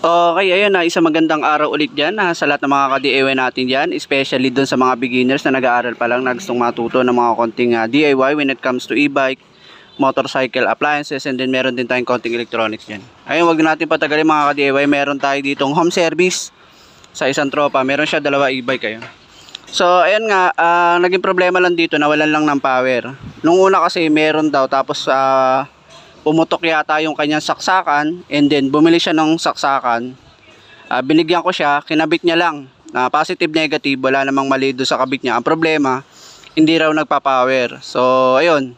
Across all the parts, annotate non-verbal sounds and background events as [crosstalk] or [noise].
Okay, ayun na, isang magandang araw ulit dyan na sa lahat ng mga ka-DIY natin dyan, especially dun sa mga beginners na nag-aaral pa lang na gustong matuto ng mga konting ah, DIY when it comes to e-bike, motorcycle appliances, and then meron din tayong konting electronics dyan. Ayun, wag na natin patagalin mga ka-DIY, meron tayo ditong home service sa isang tropa, meron siya dalawa e-bike kayo. So, ayun nga, ah, naging problema lang dito, nawalan lang ng power. Nung una kasi meron daw, tapos ah, pumutok yata yung kanyang saksakan and then bumili siya ng saksakan. Ah, binigyan ko siya kinabit niya lang. Na positive negative wala namang mali doon sa kabit niya. Ang problema hindi raw nagpa-power. So ayun.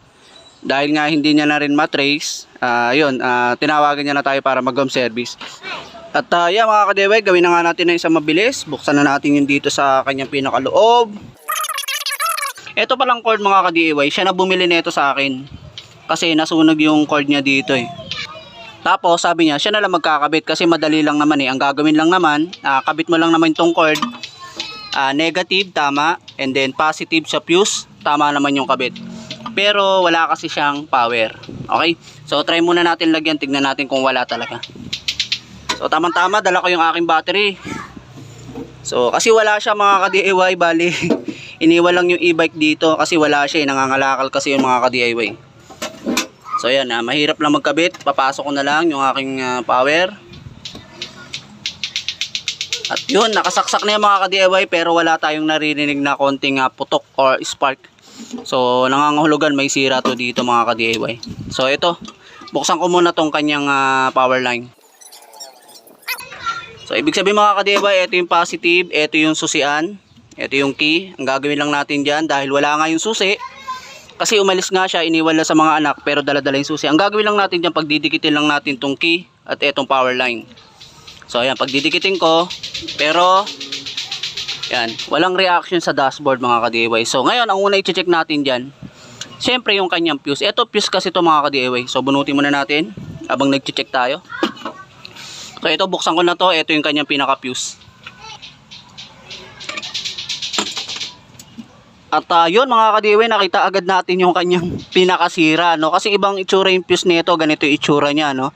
Dahil nga hindi niya na rin matrace ah ayun ah, tinawagan niya na tayo para mag home service. At uh, yeah mga kadeway gawin na nga natin na isang mabilis. Buksan na natin yung dito sa kanyang pinakaloob. Ito palang cord mga ka-DIY, siya na bumili nito sa akin. Kasi nasunog yung cord niya dito eh. Tapos sabi niya, siya na lang magkakabit kasi madali lang naman eh. Ang gagawin lang naman, ah, kabit mo lang naman itong cord. Ah, negative, tama. And then positive sa fuse, tama naman yung kabit. Pero wala kasi siyang power. Okay? So try muna natin lagyan, tignan natin kung wala talaga. So tamang tama, dala ko yung aking battery. So kasi wala siya mga ka-DIY, bali [laughs] iniwan lang yung e-bike dito kasi wala siya, eh, nangangalakal kasi yung mga ka-DIY. So ayan, ah, mahirap lang magkabit. Papasok ko na lang yung aking ah, power. At yun, nakasaksak na yung mga ka-DIY pero wala tayong naririnig na konting ah, putok or spark. So nangangahulugan may sira to dito mga ka-DIY. So ito, buksan ko muna tong kanyang ah, power line. So ibig sabihin mga ka-DIY, ito yung positive, ito yung susian, ito yung key. Ang gagawin lang natin dyan dahil wala nga yung susi, kasi umalis nga siya, iniwala sa mga anak pero dala-dala yung susi. Ang gagawin lang natin dyan, pagdidikitin lang natin tong key at etong power line. So ayan, pagdidikitin ko, pero yan, walang reaction sa dashboard mga ka-DIY. So ngayon, ang una i-check natin dyan, syempre yung kanyang fuse. Ito fuse kasi to mga ka-DIY. So bunutin muna natin habang nag-check tayo. So ito, buksan ko na to. Ito yung kanyang pinaka-fuse. At uh, yun mga kadiwe, nakita agad natin yung kanyang [laughs] pinakasira, no? Kasi ibang itsura yung fuse nito, ganito yung itsura niya, no?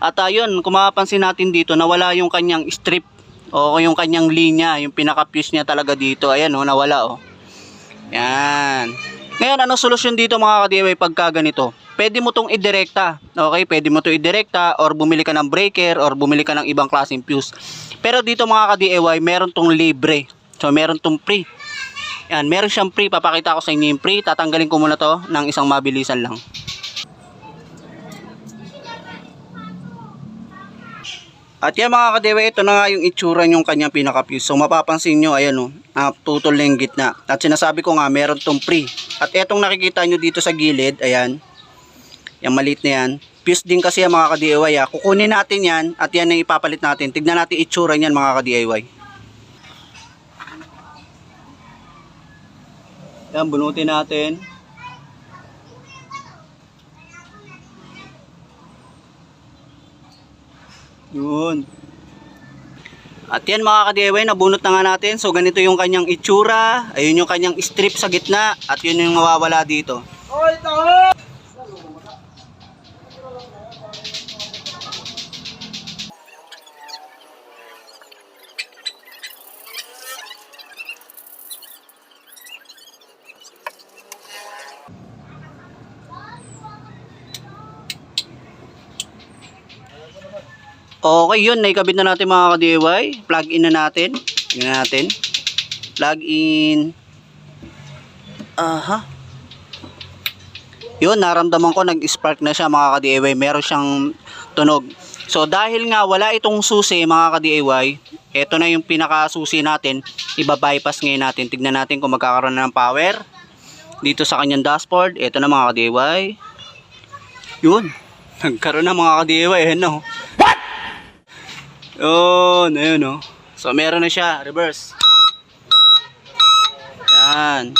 At uh, yun, kung natin dito, nawala yung kanyang strip o yung kanyang linya, yung pinaka-fuse niya talaga dito. Ayan, no? Nawala, oh. Yan. Ngayon, ano solusyon dito mga kadiwe pagka ganito? Pwede mo tong idirekta, okay? Pwede mo to idirekta or bumili ka ng breaker or bumili ka ng ibang klaseng fuse. Pero dito mga ka-DIY, meron tong libre. So, meron tong free. Yan, meron siyang free. Papakita ko sa inyo yung free. Tatanggalin ko muna to ng isang mabilisan lang. At yan mga kadewe, ito na nga yung itsura yung kanyang pinaka-fuse. So mapapansin nyo, ayan o, ah, tutol na yung gitna. At sinasabi ko nga, meron tong free. At etong nakikita nyo dito sa gilid, ayan, yung maliit na yan, fuse din kasi yan mga ka-DIY. Ah. Kukunin natin yan at yan ang ipapalit natin. Tignan natin itsura niyan mga ka-DIY. Yan, bunutin natin. Yun. At yan mga ka-DIY, nabunot na nga natin. So ganito yung kanyang itsura. Ayun yung kanyang strip sa gitna. At yun yung mawawala dito. Okay, yun. Naikabit na natin mga ka-DIY. Plug in na natin. Tingnan natin. Plug in. Aha. Yun, naramdaman ko nag-spark na siya mga ka-DIY. Meron siyang tunog. So, dahil nga wala itong susi mga ka-DIY, ito na yung pinaka-susi natin. Iba-bypass ngayon natin. Tignan natin kung magkakaroon na ng power. Dito sa kanyang dashboard. Ito na mga ka-DIY. Yun. [laughs] Nagkaroon na mga ka-DIY. Ayan no. Yun, ayun oh. So meron na siya, reverse. Yan.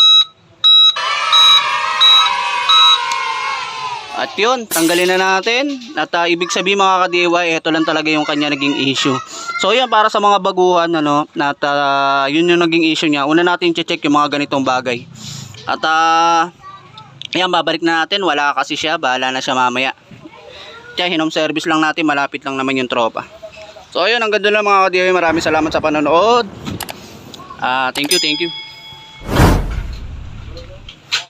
At yun, tanggalin na natin. At ah, ibig sabihin mga ka-DIY, ito lang talaga yung kanya naging issue. So yan, para sa mga baguhan, ano, at ah, yun yung naging issue niya. Una natin check yung mga ganitong bagay. At ah, yan, babalik na natin. Wala kasi siya, bahala na siya mamaya. Kaya hinom service lang natin, malapit lang naman yung tropa. So ayun, hanggang doon lang mga ka-DIY. Maraming salamat sa panonood. Ah, thank you, thank you.